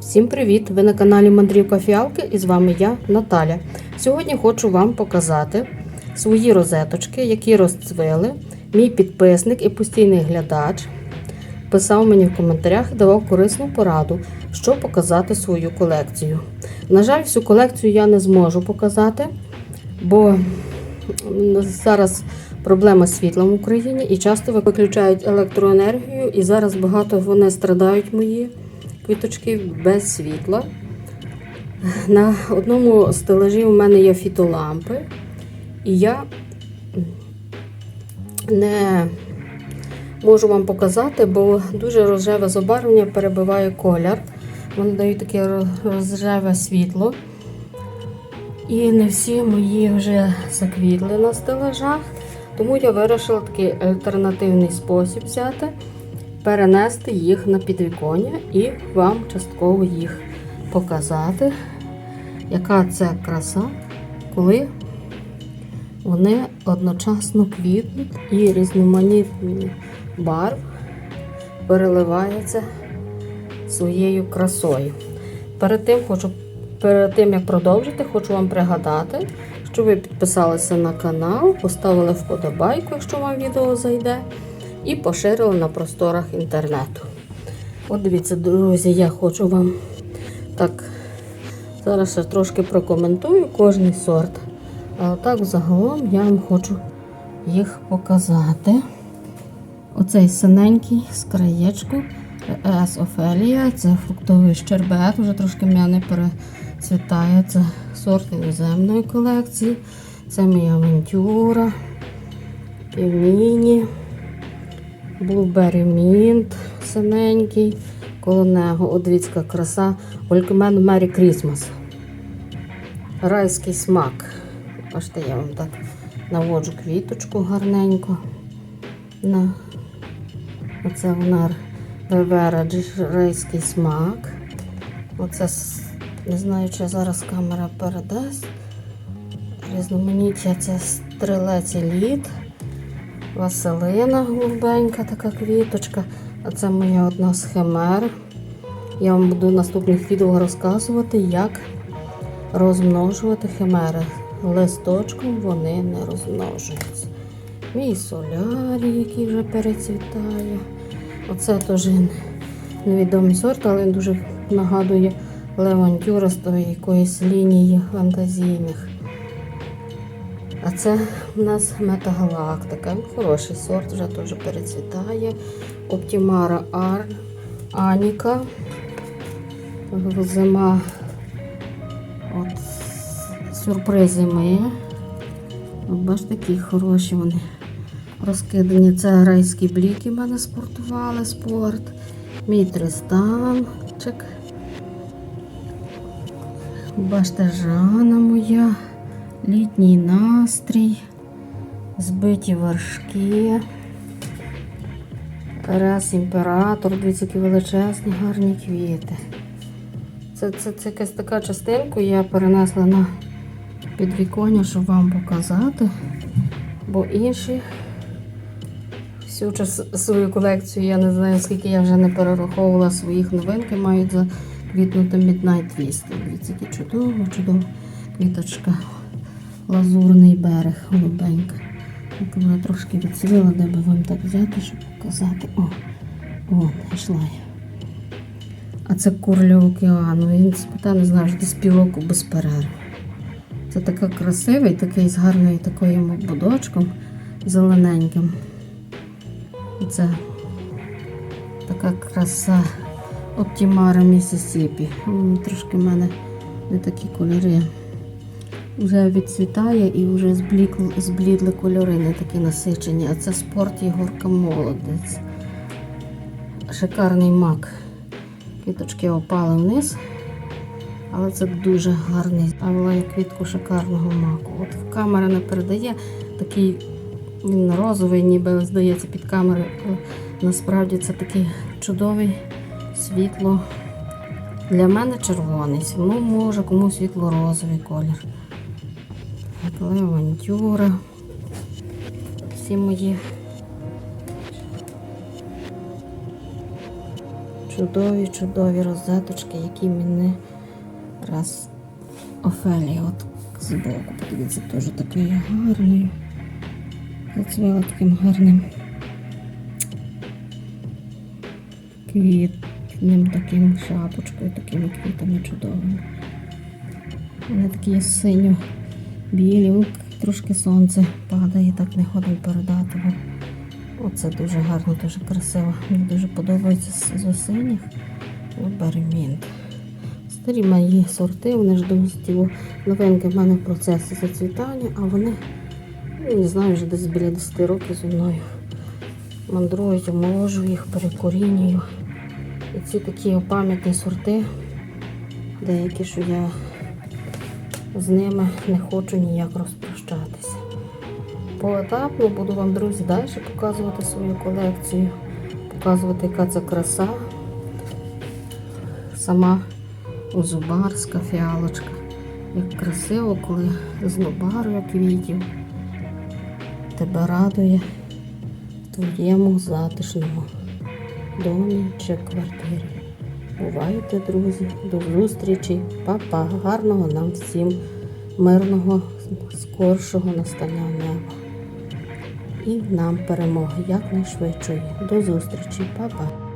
Всім привіт! Ви на каналі Мандрівка Фіалки і з вами я, Наталя. Сьогодні хочу вам показати свої розеточки, які розцвили. Мій підписник і постійний глядач писав мені в коментарях і давав корисну пораду, що показати свою колекцію. На жаль, всю колекцію я не зможу показати, бо зараз проблема з світлом в Україні і часто виключають електроенергію, і зараз багато вони страдають мої квіточки без світла. На одному стелажі у мене є фітолампи, і я не можу вам показати, бо дуже рожеве забарвлення перебиває колір. Вони дають таке рожеве світло. І не всі мої вже заквітли на стелажах, тому я вирішила такий альтернативний спосіб взяти перенести їх на підвіконня і вам частково їх показати, яка це краса, коли вони одночасно квітнуть і різноманітні барв переливаються своєю красою. Перед тим, хочу, перед тим, як продовжити, хочу вам пригадати, що ви підписалися на канал, поставили вподобайку, якщо вам відео зайде і поширили на просторах інтернету. От дивіться, друзі, я хочу вам так, зараз я трошки прокоментую кожний сорт. Але так загалом я вам хочу їх показати. Оцей синенький з краєчку Ес Офелія, це фруктовий щербет, вже трошки м'яне перецвітає. Це сорт іноземної колекції. Це моя авантюра, півніні. Блубері Мінт синенький, коло нього одвіцька краса, Олькмен Мері Крісмас. Райський смак. Бачите, я вам так наводжу квіточку гарненько. На Оце вона Ревера райський смак. Оце, не знаю, чи зараз камера передасть. Різноманіття це стрелець лід. Василина голубенька, така квіточка. А це моя одна з химер. Я вам буду в наступних відео розказувати, як розмножувати химери. Листочком вони не розмножуються. Мій солярій, який вже перецвітає. Оце теж невідомий сорт, але він дуже нагадує левантюра з якоїсь лінії фантазійних. А це у нас метагалактика. Хороший сорт, вже теж перецвітає. Оптімара Ар, Аніка. Зима. От, сюрприз зими. Бачите, такі хороші вони розкидані. Це грайські бліки в мене спортували спорт. Мій тристанчик. Бачите, Жана моя літній настрій, збиті вершки. Раз імператор, дивіться, які величезні, гарні квіти. Це, це, це якась така частинка, я перенесла на підвіконня, щоб вам показати. Бо інші всю час, свою колекцію, я не знаю, скільки я вже не перераховувала своїх новинки, мають заквітнути Midnight Twist. Дивіться, які чудово, чудово квіточка лазурний берег, голубенька. Так вона трошки відсвіла, де би вам так взяти, щоб показати. О, о, знайшла я. А це курля океану. Він спитав, не знаю, десь півроку без перерви. Це така красивий, такий з гарною такою будочком зелененьким. І Це така краса Оптімара Місісіпі. Трошки в мене не такі кольори вже відцвітає і вже зблікли, зблідли кольори, не такі насичені. А це спорт Єгорка Молодець. Шикарний мак. Квіточки опали вниз. Але це дуже гарний. Але квітку шикарного маку. От камера не передає такий він розовий, ніби здається під камерою. Насправді це такий чудовий світло. Для мене червоний. Ну, може комусь світло-розовий колір. Авантюра. Всі мої Чудові, чудові розеточки, які мені раз Офелія от збоку. Подивіться, теж такий гарний. Зацвела таким гарним квітним таким шапочкою, такими квітами чудовими. Вони такі синьо білі, Ок, трошки сонце падає, так не ходимо передати. Оце дуже гарно, дуже красиво. Мені дуже подобається з, осінніх. Беремінт. Старі мої сорти, вони ж довго новинки в мене в процесі зацвітання, а вони, ну, не знаю, вже десь біля 10 років зі мною мандрують, омоложу їх, перекорінюю. І ці такі пам'ятні сорти, деякі, що я з ними не хочу ніяк розпрощатися. Поетапно буду вам, друзі, далі показувати свою колекцію, показувати, яка це краса. Сама зубарська фіалочка. Як красиво, коли знобарю квітів тебе радує в твоєму затишному домі чи квартирі. Бувайте, друзі, до зустрічі, Па-па. Гарного нам всім мирного, скоршого настання неба. І нам перемоги якнайшвидшої. До зустрічі, Па-па.